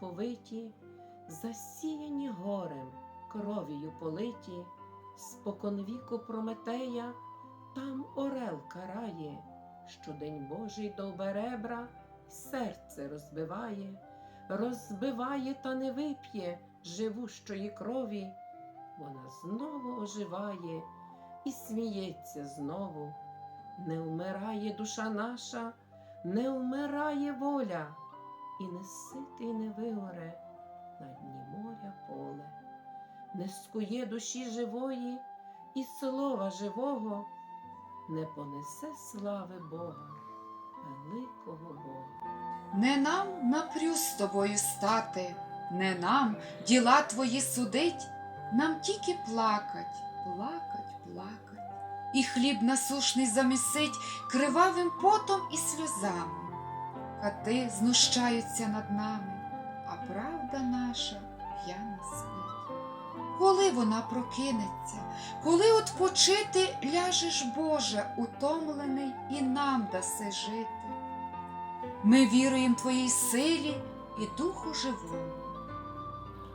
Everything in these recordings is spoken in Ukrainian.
повиті, засіяні горем, кров'ю политі, споконвіку Прометея, там орел карає, що день Божий довберебра серце розбиває, розбиває та не вип'є живущої крові, вона знову оживає і сміється знову. Не вмирає душа наша, не вмирає воля, і не ситий не вигоре на дні моря поле, не скує душі живої і слова живого, не понесе слави Бога, великого Бога. Не нам напрю з тобою стати, не нам діла твої судить, нам тільки плакать, плакать, плакать. І хліб насушний замісить кривавим потом і сльозами. Кати знущаються над нами, а правда наша п'яна спить. Коли вона прокинеться, коли отпочити ляжеш, Боже, утомлений і нам даси жити. Ми віруємо Твоїй силі і Духу живому.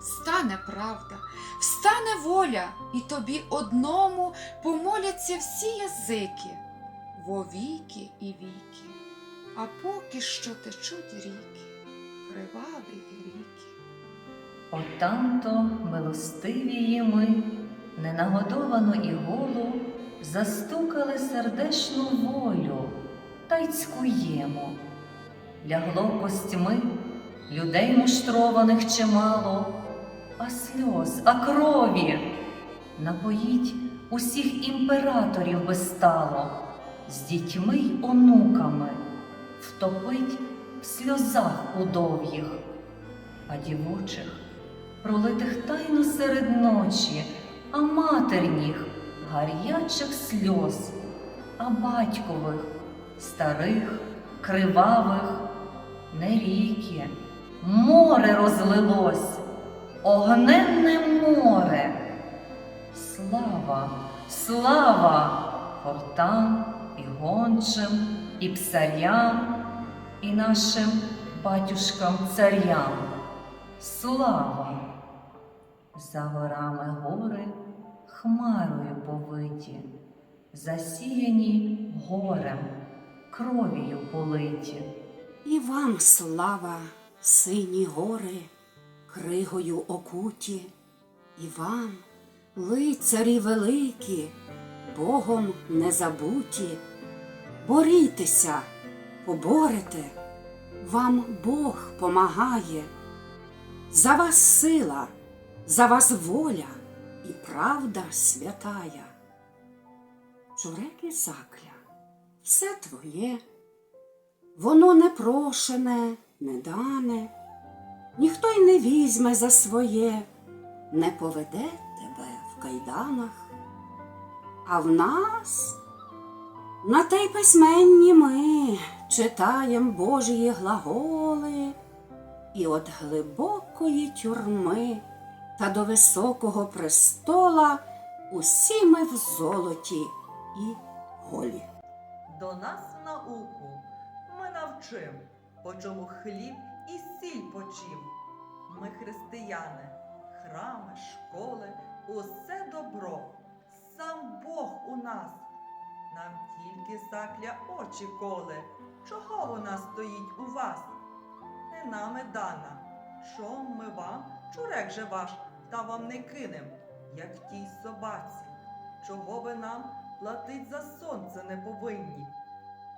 Стане правда, встане воля, і тобі одному помоляться всі язики, во віки і віки, а поки що течуть ріки, криваві ріки. Отамто милостивії ми, ненагодовану і голу, застукали сердешну волю та й цькуємо. Лягло костьми людей муштрованих чимало, а сльоз, а крові напоїть усіх імператорів би стало, з дітьми й онуками, втопить в сльозах удов'їх а дівочих, пролитих тайно серед ночі, а матерніх гарячих сльоз, а батькових, старих, кривавих, не ріки, море розлилось, огненне море. Слава, слава хортам і гончим, і псарям, і нашим батюшкам царям. Слава! За горами гори хмарою повиті, засіяні горем, кров'ю политі. І вам слава, сині гори, кригою окуті, і вам, лицарі великі, Богом не забуті. Борітеся, поборете, вам Бог помагає. За вас сила, за вас воля і правда святая. Журеки закля, все твоє. Воно не прошене, не дане, ніхто й не візьме за своє, не поведе тебе в кайданах. А в нас на те й письменні ми читаєм Божії глаголи, і от глибокої тюрми та до високого престола усі ми в золоті і голі. До нас науку ми навчим, по чому хліб і сіль почим. Ми християни, храми, школи, усе добро, сам Бог у нас. Нам тільки закля очі коле, чого вона стоїть у вас? Не нами дана, що ми вам, чурек же ваш, та вам не кинем, як тій собаці. Чого ви нам платить за сонце не повинні?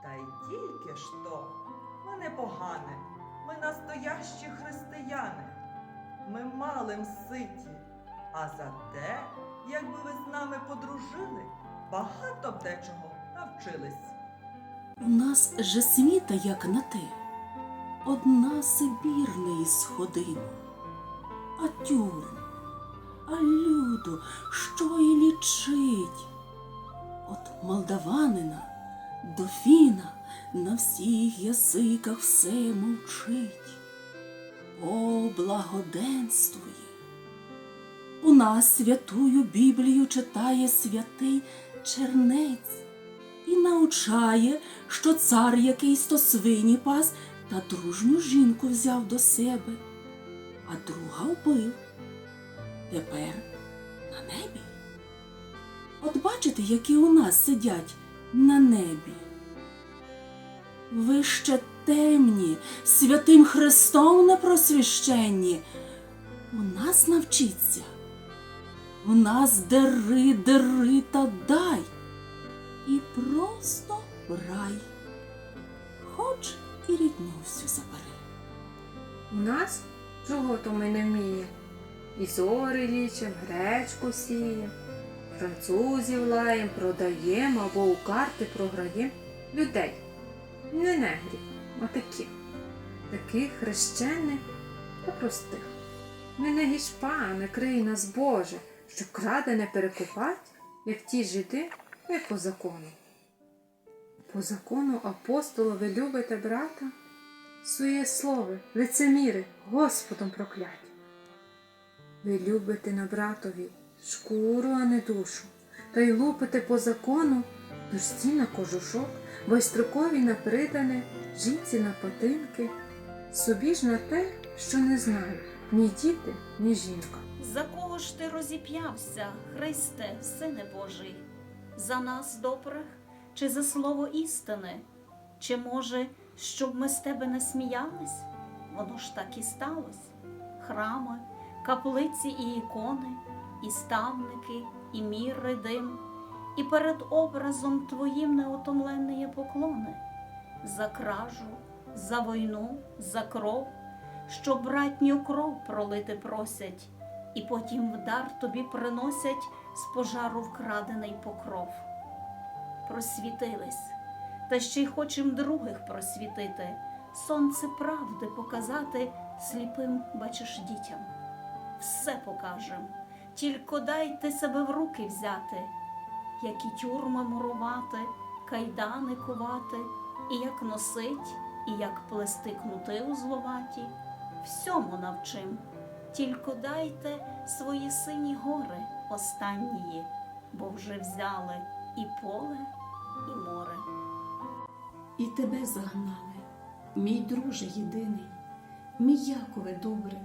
Та й тільки ж то, ми не погане, ми настоящі християни. Ми малим ситі, а за те, якби ви з нами подружили, багато б дечого навчились. У нас же світа, як на те, одна Сибір не ісходима, а тюрм, а люду, що й лічить. От молдаванина до фіна на всіх язиках все мовчить. О, благоденствує! У нас святую Біблію читає святий чернець і научає, що цар якийсь то свині пас та дружню жінку взяв до себе. а друга вбив. Тепер на небі. От бачите, які у нас сидять на небі. Ви ще темні, святим Христом непросвященні. У нас навчіться. У нас дери, дери та дай. І просто в рай. Хоч і рідню всю забери. У нас чого то ми не вміє? І зори лічим, гречку сієм, французів лаєм, продаєм або у карти програєм людей. Не негрів, а таких. Таких хрещених та простих. Ми не гішпа, не крий нас Боже, щоб крадене перекупать, як ті жиди, ми по закону. По закону апостола ви любите брата? Своє слово, лицеміри, Господом прокляті. Ви любите на братові шкуру, а не душу, та й лупите по закону дошці на кожушок, байструкові на придане, жінці на патинки, собі ж на те, що не знають ні діти, ні жінка. За кого ж ти розіп'явся, Христе, Сине Божий? За нас добрих чи за слово істини? Чи може, щоб ми з тебе не сміялись? Воно ж так і сталося. Храми, каплиці і ікони, і ставники, і міри дим, і перед образом твоїм неотомленні поклони, за кражу, за війну, за кров, що братню кров пролити просять і потім в дар тобі приносять з пожару вкрадений покров. Просвітились, та ще й хочем других просвітити, сонце правди показати сліпим, бачиш, дітям. Все покажем, тільки дайте себе в руки взяти, які тюрми мурувати, кайдани ковати, і як носить, і як плести кнути узловаті, всьому навчим. Тільки дайте свої сині гори останнії, бо вже взяли і поле, і море. І тебе загнали, мій друже єдиний, мій Якове добрий,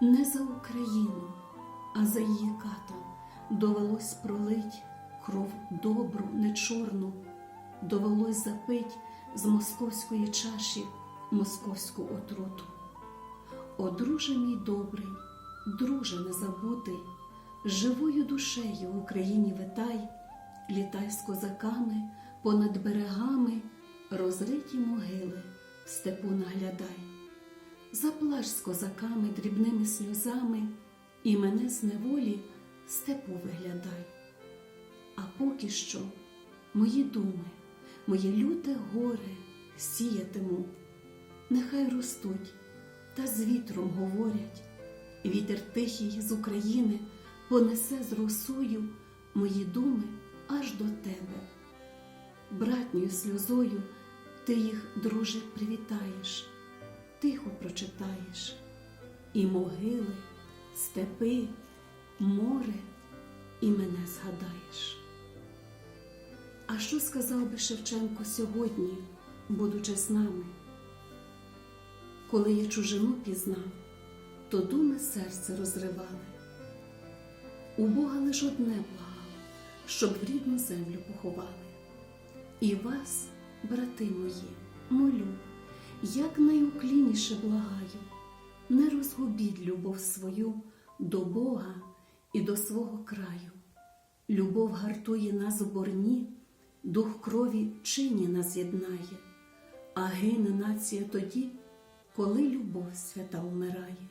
не за Україну, а за її катом довелось пролить кров добру, не чорну, довелось запить з московської чаші московську отруту. О, друже мій добрий, друже незабутий, живою душею в Україні витай, літай з козаками понад берегами, розриті могили в степу наглядай. Заплач з козаками дрібними сльозами, і мене з неволі в степу виглядай. А поки що мої думи, моє люте горе сіятиму, нехай ростуть та з вітром говорять, вітер тихий з України понесе з росою мої думи аж до тебе. Братньою сльозою ти їх, друже, привітаєш, тихо прочитаєш, і могили, степи, море, і мене згадаєш. А що сказав би Шевченко сьогодні, будучи з нами? Коли я чужину пізнав, то думи серце розривали. У Бога лиш одне благало, щоб в рідну землю поховали. І вас, брати мої, молю, як найуклінніше благаю, не розгубіть любов свою до Бога і до свого краю. Любов гартує нас у борні, дух крові чині нас єднає, а гине нація тоді, коли любов свята вмирає.